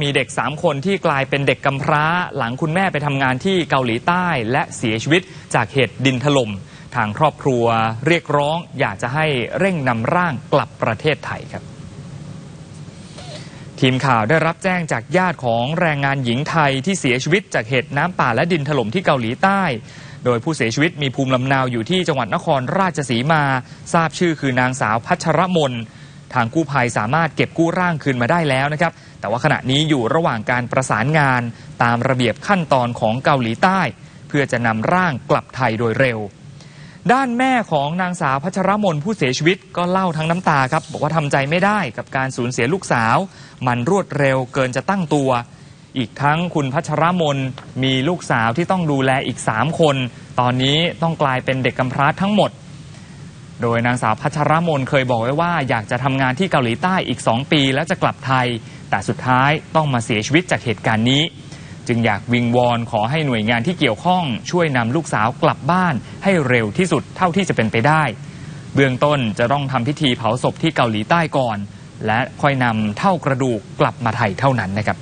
มีเด็ก 3 คนที่กลายเป็นเด็กกำพร้า หลังคุณแม่ไปทำงานที่เกาหลีใต้ และเสียชีวิตจากเหตุดินถล่มทางครอบครัวเรียกร้องอยากจะให้เร่งนำร่างกลับประเทศไทยครับทีมข่าวได้รับแจ้งจากญาติของแรงงานหญิงไทยที่เสียชีวิตจากเหตุน้ำป่าและดินถล่มที่เกาหลีใต้ โดยผู้เสียชีวิตมีภูมิลำเนาอยู่ที่จังหวัดนครราชสีมา ทราบชื่อคือนางสาวพัชรมน ทางกู้ภัยสามารถเก็บกู้ร่างคืนมาได้แล้วนะครับ แต่ว่าขณะนี้อยู่ระหว่างการประสานงานตามระเบียบขั้นตอนของเกาหลีใต้ เพื่อจะนำร่างกลับไทยโดยเร็ว ด้านแม่ของนางสาวพัชรมนผู้เสียชีวิตก็เล่าทั้งน้ำตาครับ บอกว่าทำใจไม่ได้กับการสูญเสียลูกสาว มันรวดเร็วเกินจะตั้งตัว อีกทั้งคุณพัชรมนมีลูกสาวที่ต้องดูแลอีก 3 คน ตอนนี้ต้องกลายเป็นเด็กกำพร้าทั้งหมด โดยนางสาวพัชรมนเคยบอกไว้ว่าอยากจะทำงานที่เกาหลีใต้อีก 2 ปี แล้วจะกลับไทย แต่สุดท้ายต้องมาเสียชีวิตจากเหตุการณ์นี้ จึงอยากวิงวอนขอให้หน่วยงานที่เกี่ยวข้องช่วยนำลูกสาวกลับบ้านให้เร็วที่สุดเท่าที่จะเป็นไปได้ เบื้องต้นจะต้องทำพิธีเผาศพที่เกาหลีใต้ก่อน และค่อยนำเท่ากระดูกกลับมาไทยเท่านั้นนะครับ